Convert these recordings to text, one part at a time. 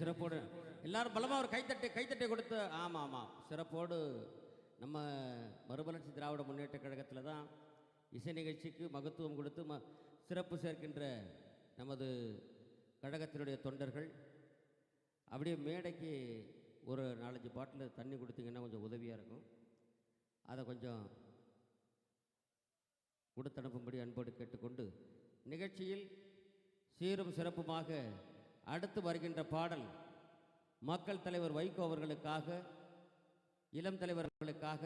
சிறப்போடு. எல்லாரும் பலமாக ஒரு கைத்தட்டு கைத்தட்டை கொடுத்து ஆமாம் ஆமாம் சிறப்போடு நம்ம மறுமலர்ச்சி திராவிட முன்னேற்ற கழகத்தில் தான் இசை நிகழ்ச்சிக்கு மகத்துவம் கொடுத்து ம சிறப்பு சேர்க்கின்ற நமது கழகத்தினுடைய தொண்டர்கள். அப்படியே மேடைக்கு ஒரு நாலஞ்சு பாட்டில் தண்ணி கொடுத்தீங்கன்னா கொஞ்சம் உதவியாக இருக்கும். அதை கொஞ்சம் கொடுத்தனுப்பும்படி அன்போடு கேட்டுக்கொண்டு நிகழ்ச்சியில் சீரும் சிறப்புமாக அடுத்து வருகின்ற பாடல் மக்கள் தலைவர் வைகோ அவர்களுக்காக இளம் தலைவர்களுக்காக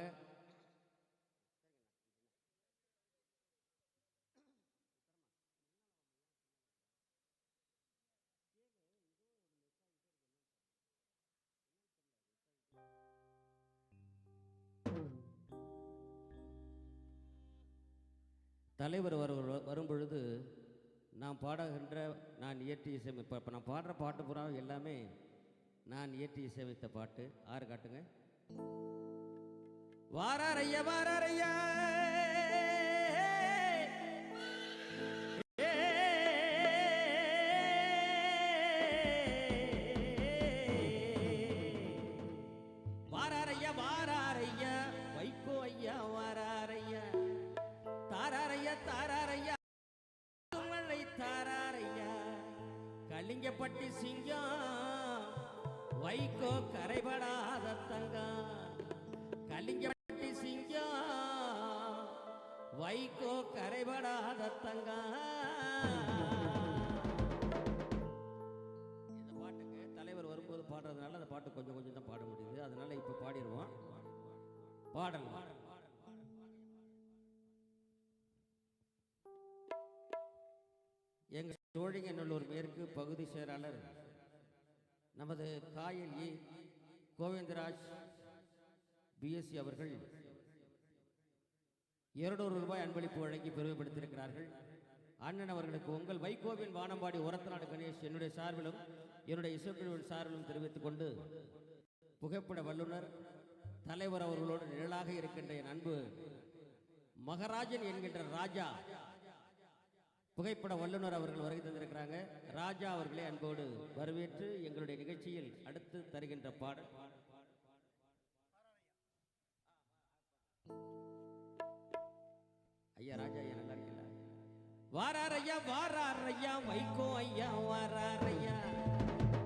தலைவர் வரும் பொழுது நான் பாடுகின்ற நான் இயற்றி இசையமைப்ப இப்போ நான் பாடுற பாட்டு பூரா எல்லாமே நான் இயற்றி இசையமைத்த பாட்டு. ஆறு காட்டுங்க. வாராரையா வாராரையா பட்டி சிங்கம். வைகோ கரைபடாத தங்கம். கலிங்கப்பட்டி சிங்கம். வைகோ கரைபடாத தங்கம். இந்த பாட்டுக்கு தலைவர் வரும்போது பாடுறதுனால அந்த பாட்டு கொஞ்சம் கொஞ்சம் தான் பாட முடியுது. அதனால இப்போ பாடிடுவோம். பாடல் சோழிங்கநல்லூர் மேற்கு பகுதி செயலாளர் நமது காயல் இ கோவிந்தராஜ் பிஎஸ்சி அவர்கள் இருநூறு ரூபாய் அன்பளிப்பு வழங்கி பெருமைப்படுத்தியிருக்கிறார்கள். அண்ணன் அவர்களுக்கு உங்கள் வைகோவின் வானம்பாடி உரத்தநாடு கணேஷ் என்னுடைய சார்பிலும் என்னுடைய இசைக்குழுவின் சார்பிலும் தெரிவித்துக் கொண்டு புகைப்பட வல்லுனர் தலைவர் அவர்களோடு நிழலாக இருக்கின்ற என் அன்பு மகராஜன் என்கின்ற ராஜா புகைப்பட வல்லுநர் அவர்கள் வருகை தந்திருக்கிறாங்க. ராஜா அவர்களே அன்போடு வரவேற்று எங்களுடைய நிகழ்ச்சியில் அடுத்து தருகின்ற பாடல். ஐயா ராஜா ஐயா நல்லா இருக்கீங்களா? வாராரையா வாராரையா ஐயா வைகோ ஐயா வாராரையா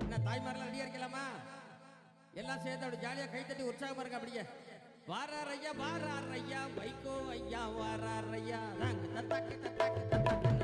என்ன தாய்மார்கள் ரெடியா இருக்கலாமா எல்லாம் சேர்ந்து அப்படி ஜாலியா கைத்தட்டி உற்சாகமா இருக்க அப்படியே. வாராரையா ஐயா வைகோ ஐயா வாராரையா ஐயா தாங்கு தத்தாக்கு தத்தாக்கு தத்தாக்கு தத்தாக்கு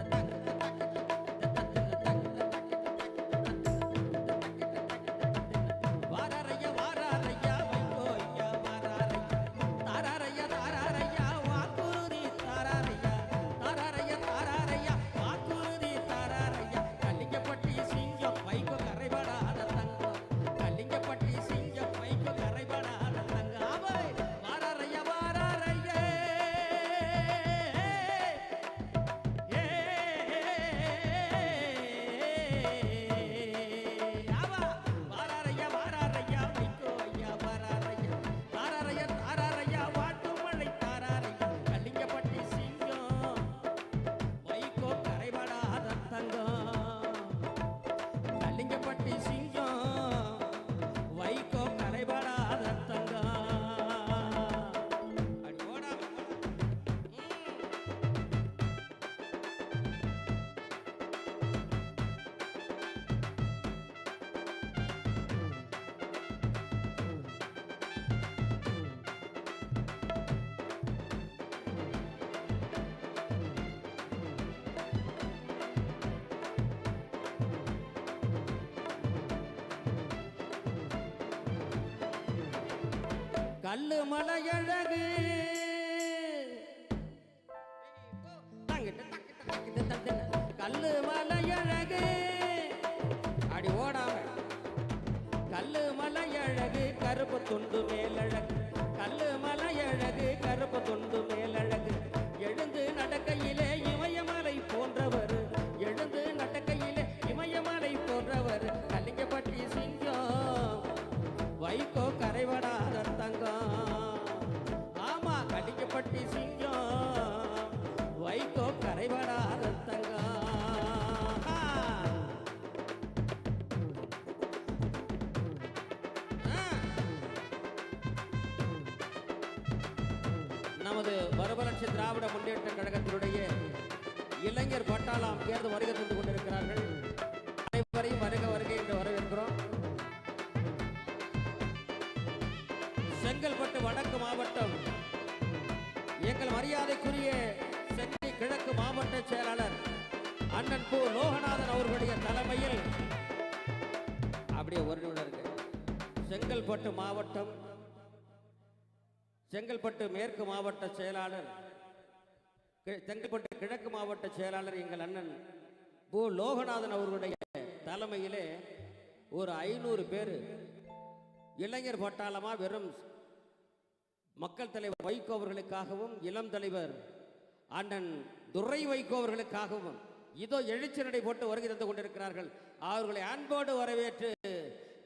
கல்லு மலையழகு கல்லு மலையழகு. அடி ஓடாம. கல்லு மலையழகு கருப்பு துண்டு மேலழகு. கல்லு மலையழகு கருப்பு துண்டு மேலழகு. எழுந்து நடக்கையிலேயும் திராவிட முன்னேற்ற கழகத்தினுடைய இளைஞர் பட்டாளம் தேர்ந்து வருகை தந்து கொண்டிருக்கிறார்கள். அனைவரையும் வருக வருகை என்று வரவேற்கிறோம். செங்கல்பட்டு வடக்கு மாவட்டம். எங்கள் மரியாதைக்குரிய சென்னை கிழக்கு மாவட்ட செயலாளர் அண்ணன் கு லோகநாதன் அவர்களுடைய தலைமையில் அப்படியே ஒரு நிமிடம் செங்கல்பட்டு மாவட்டம் செங்கல்பட்டு மேற்கு மாவட்ட செயலாளர் கி- செங்கல்பட்டு கிழக்கு மாவட்ட செயலாளர் எங்கள் அண்ணன் பு லோகநாதன் அவர்களுடைய தலைமையிலே ஒரு ஐநூறு பேர் இளைஞர் பட்டாளமாக வெறும் மக்கள் தலைவர் வைகோ அவர்களுக்காகவும் இளம் தலைவர் அண்ணன் துரை வைகோ அவர்களுக்காகவும் இதோ எழுச்சி நடை போட்டு வருகை தந்து கொண்டிருக்கிறார்கள். அவர்களை அன்போடு வரவேற்று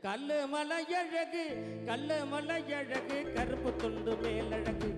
கல்லு மலை அழகு கல்லு மலை அழகு கருப்பு துண்டு மேலழகு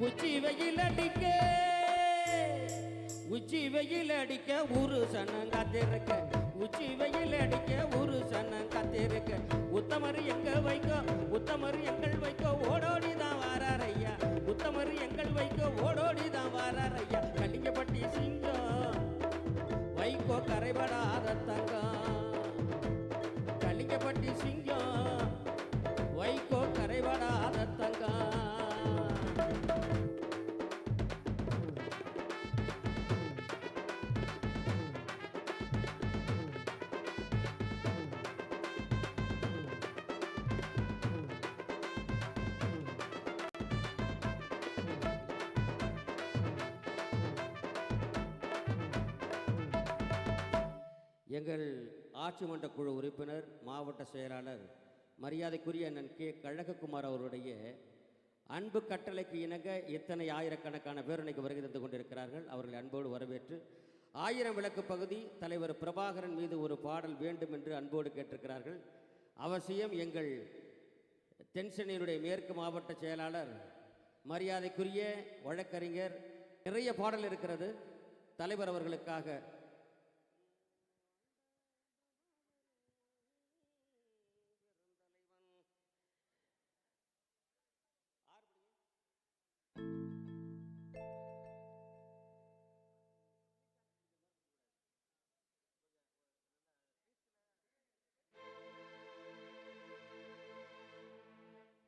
உச்சி வெயில் அடிக்க உச்சி வெயில் அடிக்க ஒரு சனம் காத்திருக்க. உச்சி வெயில் அடிக்க ஒரு சனம் காத்திருக்க. உத்தமர் எங்க வைக்கோ உத்தமர் எங்கள் வைக்கோ ஓடோடி தான் ஐயா. உத்தமர் எங்கள் வைக்கோ ஓடோடி எங்கள் ஆட்சி மன்ற குழு உறுப்பினர் மாவட்ட செயலாளர் மரியாதைக்குரிய அண்ணன் கே. கழகக்குமார் அவருடைய அன்பு கட்டளைக்கு இணங்க இத்தனை ஆயிரக்கணக்கான பேர் இன்னைக்கு வருகை தந்து கொண்டிருக்கிறார்கள் அவர்களை அன்போடு வரவேற்று ஆயிரம் விளக்கு பகுதி தலைவர் பிரபாகரன் மீது ஒரு பாடல் வேண்டும் என்று அன்போடு கேட்டிருக்கிறார்கள். அவசியம் எங்கள் தென்சென்னையினுடைய மேற்கு மாவட்ட செயலாளர் மரியாதைக்குரிய வழக்கறிஞர் நிறைய பாடல் இருக்கிறது. தலைவர் அவர்களுக்காக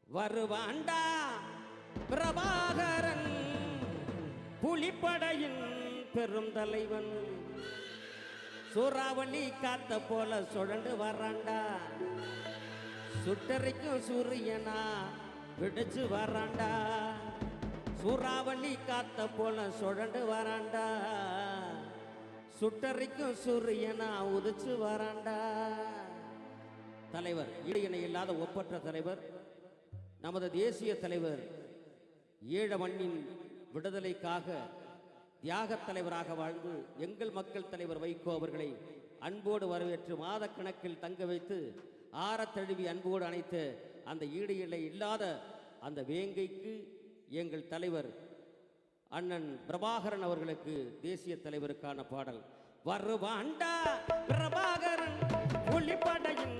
வருவாண்டா பிரபாகரன் புலிப்படையின் பெரும் தலைவன் சூறாவளி காத்த போல சுழண்டு வர்றாண்டா சுட்டரிக்கும் சூரியனா பிடிச்சு வர்றாண்டா சூறாவளி காத்த போல சுழண்டு வராண்டா. சுட்டரிக்கும் சூரியனா உதிச்சு வராண்டா. தலைவர் இடையினை இல்லாத ஒப்பற்ற தலைவர் நமது தேசிய தலைவர் ஈழ மண்ணின் விடுதலைக்காக தியாகத் தலைவராக வாழ்ந்து எங்கள் மக்கள் தலைவர் வைகோ அவர்களை அன்போடு வரவேற்று மாதக்கணக்கில் தங்க வைத்து ஆரத்தழுவி அன்போடு அணைத்த அந்த ஈடு இல்லை இல்லாத அந்த வேங்கைக்கு எங்கள் தலைவர் அண்ணன் பிரபாகரன் அவர்களுக்கு தேசிய தலைவருக்கான பாடல். வருவாண்டா பிரபாகரன் ஒளிப்படையின்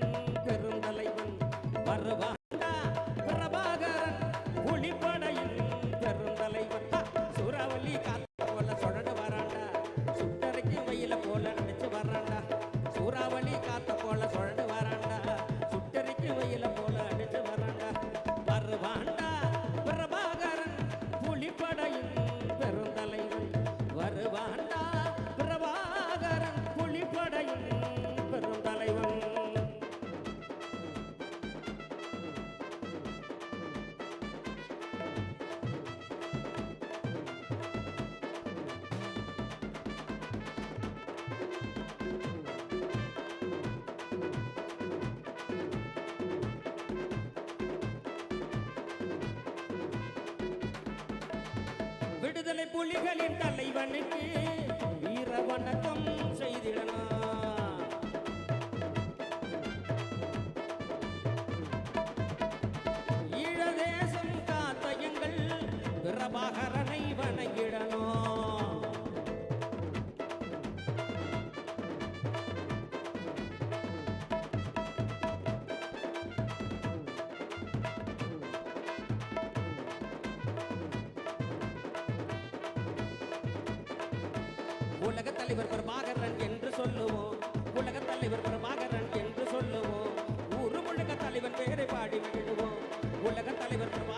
விடுதலை புலிகளின் தலைவனுக்கு வீர வணக்கம் உலக தலைவர் பிரபாகரன் என்று சொல்லுவோம். உலக தலைவர் பிரபாகரன் என்று சொல்லுவோம். ஊரு முழுக்க தலைவர் பேரை பாடி விடுவோம் உலக தலைவர்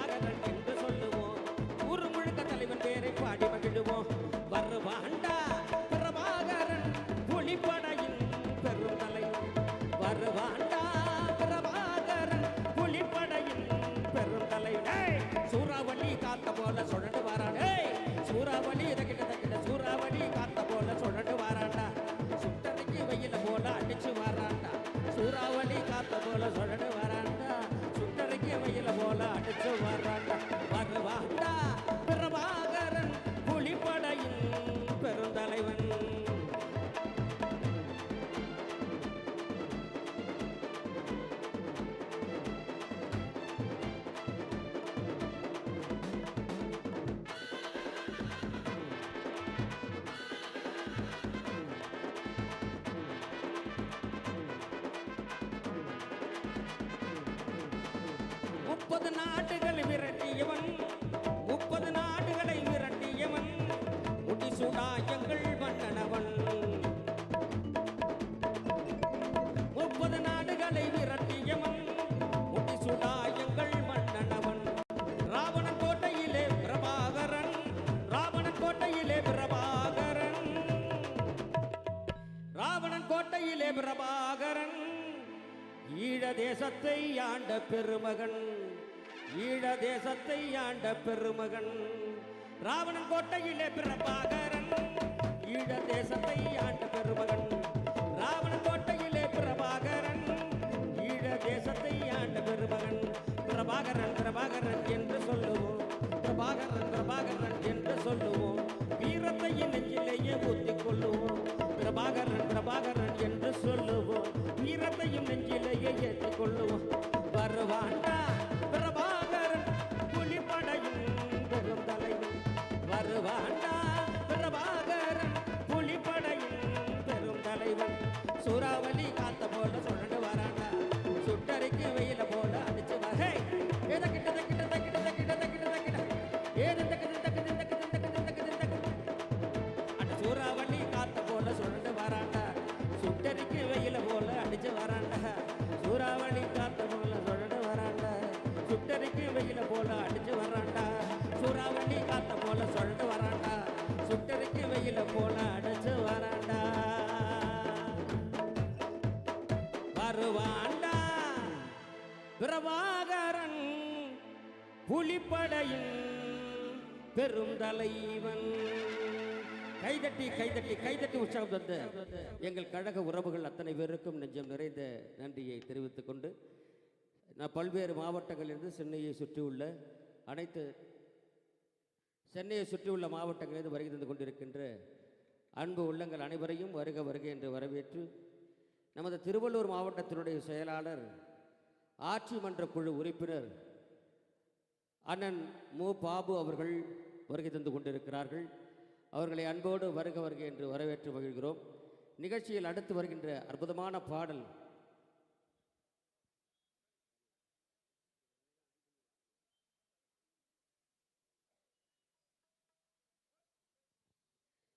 முப்பது நாடுகளை விரட்டியவன் முப்பது நாடுகளை விரட்டியவன் முடிசூடா எங்கள் மன்னனவன். முப்பது நாடுகளை விரட்டியவன் முடிசூடா எங்கள் மன்னனவன். ராவணன் கோட்டையிலே பிரபாகரன் ராவணன் கோட்டையிலே பிரபாகரன். ராவணன் கோட்டையிலே பிரபாகரன் ஈழ தேசத்தை ஆண்ட பெருமகன். ஈழ தேசத்தை ஆண்ட பெருமகன். ராவணன் கோட்டையிலே பிரபாகரன். ஈழ தேசத்தை ஆண்ட பெருமகன். ராவணன் கோட்டையிலே பிரபாகரன். ஈழ தேசத்தை ஆண்ட பெருமகன். பிரபாகரன் பிரபாகரன் என்று சொல்லுவோம். பிரபாகரன் பிரபாகரன் என்று சொல்லுவோம். வீரத்தை நெஞ்சிலேயே ஊத்திக் கொள்ளுவோம். பிரபாகரன் பிரபாகரன் என்று சொல்லுவோம். வீரத்தையும் நெஞ்சிலேயே ஏற்றிக் கொள்ளுவோம். வருவாண்டா? பிரபாகரன் புலிப்படையின் பெரும் தலைவன் கைதட்டி கைதட்டி கைதட்டி உற்சாகம் தந்த எங்கள் கழக உறவுகள் அத்தனை பேருக்கும் நெஞ்சம் நிறைந்த நன்றியை தெரிவித்துக் கொண்டு நான் பல்வேறு மாவட்டங்களிலிருந்து சென்னையை சுற்றியுள்ள அனைத்து சென்னையை சுற்றியுள்ள மாவட்டங்களிலிருந்து வருகை தந்து கொண்டிருக்கின்ற அன்பு உள்ளங்கள் அனைவரையும் வருக வருக என்று வரவேற்று நமது திருவள்ளூர் மாவட்டத்தினுடைய செயலாளர் ஆட்சி மன்ற குழு உறுப்பினர் அண்ணன் மு. பாபு அவர்கள் வருகை தந்து கொண்டிருக்கிறார்கள். அவர்களை அன்போடு வருக வருக என்று வரவேற்று மகிழ்கிறோம். நிகழ்ச்சியில் அடுத்து வருகின்ற அற்புதமான பாடல்.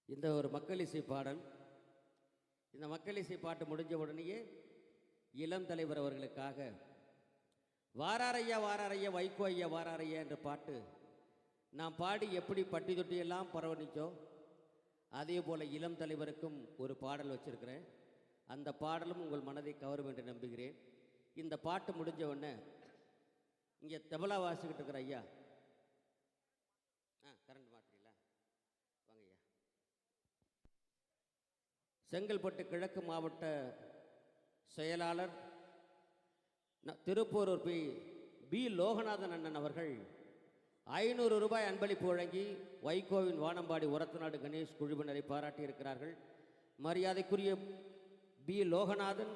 இந்த ஒரு மக்கள் இசை பாடல். இந்த மக்கள் இசை பாட்டு முடிஞ்ச உடனேயே இளம் தலைவர் அவர்களுக்காக வாராரையா வாராரையா வைகோ ஐயா வாராரையா என்ற பாட்டு நான் பாடி எப்படி பட்டி தொட்டி எல்லாம் பரவணிச்சோ அதே போல் இளம் தலைவருக்கும் ஒரு பாடல் வச்சுருக்கிறேன். அந்த பாடலும் உங்கள் மனதை கவரும் என்று நம்புகிறேன். இந்த பாட்டு முடிஞ்ச உடனே இங்கே தபலா வாசிக்கிட்டு இருக்கிற ஐயா. ஆ கரண்ட் மாட்டுறீங்களா வாங்க ஐயா. செங்கல்பட்டு கிழக்கு மாவட்ட செயலாளர் திருப்போரூர் பி பி. லோகநாதன் அண்ணன் அவர்கள் ஐநூறு ரூபாய் அன்பளிப்பு வழங்கி வைகோவின் வானம்பாடி உரத்தநாடு கணேஷ் குழுவினரை பாராட்டியிருக்கிறார்கள். மரியாதைக்குரிய பி. லோகநாதன்